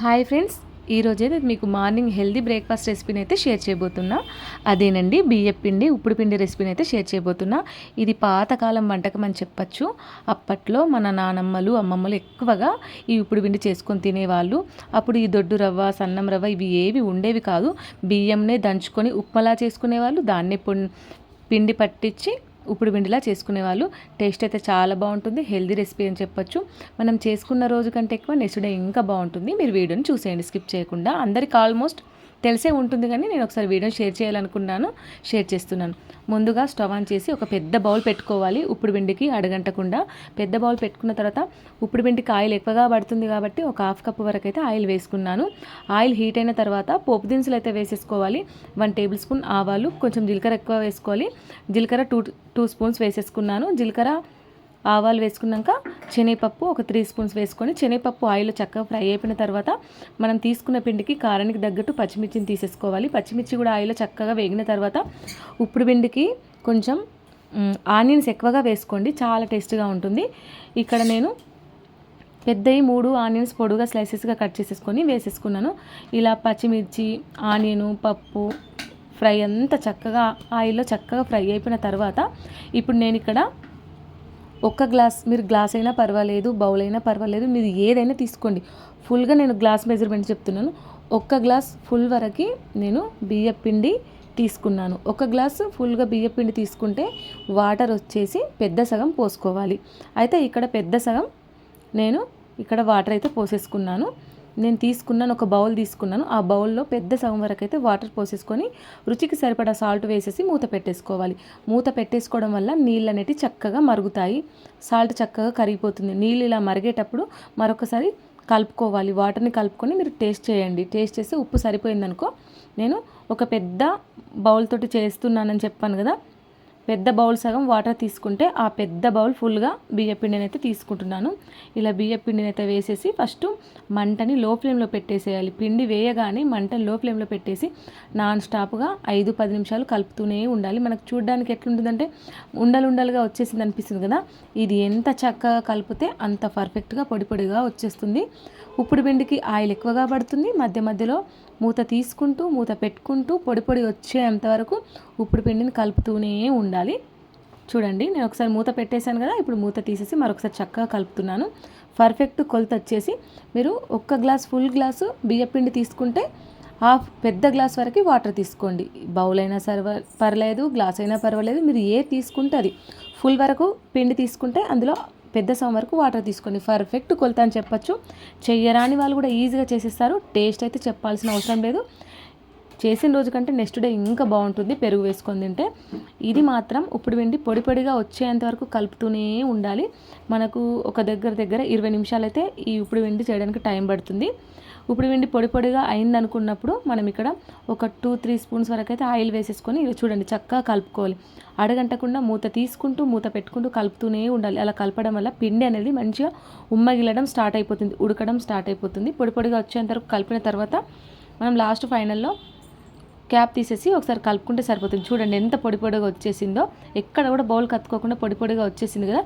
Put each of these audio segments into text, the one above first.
Hi friends ఈరోజు అయితే మీకు మార్నింగ్ హెల్దీ బ్రేక్ఫాస్ట్ రెసిపీని అయితే షేర్ చేయబోతున్నా. అదేనండి బియ్యం పిండి ఉప్పుడు పిండి రెసిపీని అయితే షేర్ చేయబోతున్నా. ఇది పాతకాలం వంటకం అని చెప్పచ్చు. అప్పట్లో మన నానమ్మలు అమ్మమ్మలు ఎక్కువగా ఈ ఉప్పుడు పిండి చేసుకొని తినేవాళ్ళు. అప్పుడు ఈ దొడ్డు రవ్వ సన్నం రవ్వ ఇవి ఏవి ఉండేవి కాదు. బియ్యంనే దంచుకొని ఉప్మలా చేసుకునేవాళ్ళు. దాన్నే పిండి పట్టించి ఉప్పుడు పిండిలా చేసుకునేవాళ్ళు టేస్ట్ అయితే చాలా బాగుంటుంది. హెల్దీ రెసిపీ అని చెప్పొచ్చు. మనం చేసుకున్న రోజు కంటే ఎక్కువ నెక్స్ట్ డే ఇంకా బాగుంటుంది. మీరు వీడియోని చూసేయండి. స్కిప్ చేయకుండా. అందరికి ఆల్మోస్ట్ తెలిసే ఉంటుంది కానీ నేను ఒకసారి వీడియో షేర్ చేయాలనుకున్నాను షేర్ చేస్తున్నాను. ముందుగా స్టవ్ ఆన్ చేసి ఒక పెద్ద బౌల్ పెట్టుకోవాలి ఉప్పుడు పిండికి అడగంటకుండా. పెద్ద బౌల్ పెట్టుకున్న తర్వాత ఉప్పుడు పిండికి ఆయిల్ ఎక్కువగా పడుతుంది కాబట్టి ఒక హాఫ్ కప్ వరకు అయితే ఆయిల్ వేసుకున్నాను. ఆయిల్ హీట్ అయిన తర్వాత పోపు దినుసులు అయితే వేసేసుకోవాలి. వన్ టేబుల్ స్పూన్ ఆవాలు కొంచెం జీలకర్ర ఎక్కువ వేసుకోవాలి. జీలకర్ర టూ టూ స్పూన్స్ వేసేసుకున్నాను. జీలకర్ర ఆవాలు వేసుకున్నాక శనగపప్పు ఒక త్రీ స్పూన్స్ వేసుకొని శనగపప్పు ఆయిల్ చక్కగా ఫ్రై అయిపోయిన తర్వాత మనం తీసుకున్న పిండికి కారానికి తగ్గట్టు పచ్చిమిర్చిని తీసేసుకోవాలి. పచ్చిమిర్చి కూడా ఆయిల్ చక్కగా వేగిన తర్వాత ఉప్పుడు పిండికి కొంచెం ఆనియన్స్ ఎక్కువగా వేసుకోండి. చాలా టేస్ట్గా ఉంటుంది. ఇక్కడ నేను పెద్దవి మూడు ఆనియన్స్ పొడుగా స్లైసెస్గా కట్ చేసేసుకొని వేసేసుకున్నాను. ఇలా పచ్చిమిర్చి ఆనియను పప్పు ఫ్రై అంతా చక్కగా ఆయిల్లో చక్కగా ఫ్రై అయిపోయిన తర్వాత ఇప్పుడు నేను ఇక్కడ ఒక్క గ్లాస్ మీరు గ్లాస్ అయినా పర్వాలేదు బౌల్ అయినా పర్వాలేదు మీరు ఏదైనా తీసుకోండి. ఫుల్గా నేను గ్లాస్ మెజర్మెంట్ చెప్తున్నాను. ఒక్క గ్లాస్ ఫుల్ వరకు నేను బియ్య పిండి తీసుకున్నాను. ఒక గ్లాసు ఫుల్గా బియ్య పిండి తీసుకుంటే వాటర్ వచ్చేసి పెద్ద సగం పోసుకోవాలి. అయితే ఇక్కడ పెద్ద సగం నేను ఇక్కడ వాటర్ అయితే పోసేసుకున్నాను. నేను తీసుకున్నాను ఒక బౌల్ తీసుకున్నాను. ఆ బౌల్లో పెద్ద సగం వరకు అయితే వాటర్ పోసేసుకొని రుచికి సరిపడా సాల్ట్ వేసేసి మూత పెట్టేసుకోవాలి. మూత పెట్టేసుకోవడం వల్ల నీళ్ళు అనేవి చక్కగా మరుగుతాయి. సాల్ట్ చక్కగా కరిగిపోతుంది. నీళ్ళు ఇలా మరిగేటప్పుడు మరొకసారి కలుపుకోవాలి. వాటర్ని కలుపుకొని మీరు టేస్ట్ చేయండి. టేస్ట్ చేస్తే ఉప్పు సరిపోయిందనుకో నేను ఒక పెద్ద బౌల్ తోటి చేస్తున్నానని చెప్పాను కదా పెద్ద బౌల్ సగం వాటర్ తీసుకుంటే ఆ పెద్ద బౌల్ ఫుల్గా బియ్య పిండిని అయితే తీసుకుంటున్నాను. ఇలా బియ్య పిండిని అయితే వేసేసి ఫస్ట్ మంటని లో ఫ్లేమ్లో పెట్టేసేయాలి. పిండి వేయగానే మంటని లో ఫ్లేమ్లో పెట్టేసి నాన్ స్టాప్గా ఐదు పది నిమిషాలు కలుపుతూనే ఉండాలి. మనకు చూడడానికి ఎట్లుంటుందంటే ఉండలుండలుగా వచ్చేసింది అనిపిస్తుంది కదా? ఇది ఎంత చక్కగా కలిపితే అంత పర్ఫెక్ట్గా పొడి పొడిగా వచ్చేస్తుంది. ఉప్పుడు పిండికి ఆయిల్ ఎక్కువగా పడుతుంది. మధ్య మధ్యలో మూత తీసుకుంటూ మూత పెట్టుకుంటూ పొడి పొడి వచ్చేంత వరకు ఉప్పుడు పిండిని కలుపుతూనే ఉండాలి. చూడండి నేను ఒకసారి మూత పెట్టేశాను కదా ఇప్పుడు మూత తీసేసి మరొకసారి చక్కగా కలుపుతున్నాను. పర్ఫెక్ట్ కొలత వచ్చేసి మీరు ఒక్క గ్లాస్ ఫుల్ గ్లాసు బియ్యపిండి తీసుకుంటే హాఫ్ పెద్ద గ్లాస్ వరకు వాటర్ తీసుకోండి. బౌల్ అయినా సర్వ పర్లేదు గ్లాస్ అయినా పర్వాలేదు మీరు ఏ తీసుకుంటే అది. ఫుల్ వరకు పిండి తీసుకుంటే అందులో పెద్ద సమ వరకు వాటర్ తీసుకోండి. పర్ఫెక్ట్ కొలత అని చెప్పచ్చు. చెయ్యరాని వాళ్ళు కూడా ఈజీగా చేసేస్తారు. టేస్ట్ అయితే చెప్పాల్సిన అవసరం లేదు. చేసిన రోజు కంటే నెక్స్ట్ డే ఇంకా బాగుంటుంది. పెరుగు వేసుకొని తింటే ఇది మాత్రం ఉప్పుడు వెండి పొడి పొడిగా వచ్చేంత వరకు కలుపుతూనే ఉండాలి. మనకు ఒక దగ్గర దగ్గర ఇరవై నిమిషాలు అయితే ఈ ఉప్పుడు వెండి చేయడానికి టైం పడుతుంది. ఇప్పుడు వెండి పొడి పొడిగా అయింది అనుకున్నప్పుడు మనం ఇక్కడ ఒక టూ త్రీ స్పూన్స్ వరకు అయితే ఆయిల్ వేసేసుకొని ఇవి చూడండి చక్కగా కలుపుకోవాలి. అడగంటకుండా మూత తీసుకుంటూ మూత పెట్టుకుంటూ కలుపుతూనే ఉండాలి. అలా కలపడం వల్ల పిండి అనేది మంచిగా ఉమ్మగిలడం స్టార్ట్ అయిపోతుంది ఉడకడం స్టార్ట్ అయిపోతుంది. పొడి పొడిగా వచ్చేంత వరకు కలిపిన తర్వాత మనం లాస్ట్ ఫైనల్లో క్యాప్ తీసేసి ఒకసారి కలుపుకుంటే సరిపోతుంది. చూడండి ఎంత పొడి పొడిగా వచ్చేసిందో. ఎక్కడ కూడా బౌల్ కత్తుకోకుండా పొడి పొడిగా వచ్చేసింది కదా.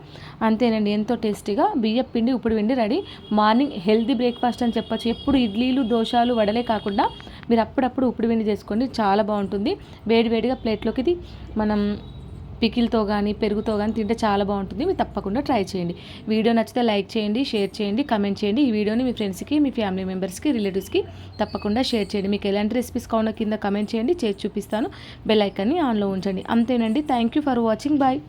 అంతేనండి ఎంతో టేస్టీగా బియ్యం పిండి ఇప్పుడు పిండి రెడీ. మార్నింగ్ హెల్దీ బ్రేక్ఫాస్ట్ అని చెప్పచ్చు. ఎప్పుడు ఇడ్లీలు దోశలు వడలే కాకుండా మీరు అప్పుడప్పుడు ఉప్పుడు పిండి చేసుకోండి. చాలా బాగుంటుంది. వేడివేడిగా ప్లేట్లోకి ఇది మనం పికిల్తో కానీ పెరుగుతో కానీ తింటే చాలా బాగుంటుంది. మీరు తప్పకుండా ట్రై చేయండి. వీడియో నచ్చితే లైక్ చేయండి షేర్ చేయండి కమెంట్ చేయండి. ఈ వీడియోని మీ ఫ్రెండ్స్కి మీ ఫ్యామిలీ మెంబర్స్కి రిలేటివ్స్కి తప్పకుండా షేర్ చేయండి. మీకు ఎలాంటి రెసిపీస్ కావాలో కింద కమెంట్ చేయండి. చేసి చూపిస్తాను. బెల్ ఐకాన్ని ఆన్లో ఉంచండి. అంతేనండి. Thank you for watching. Bye.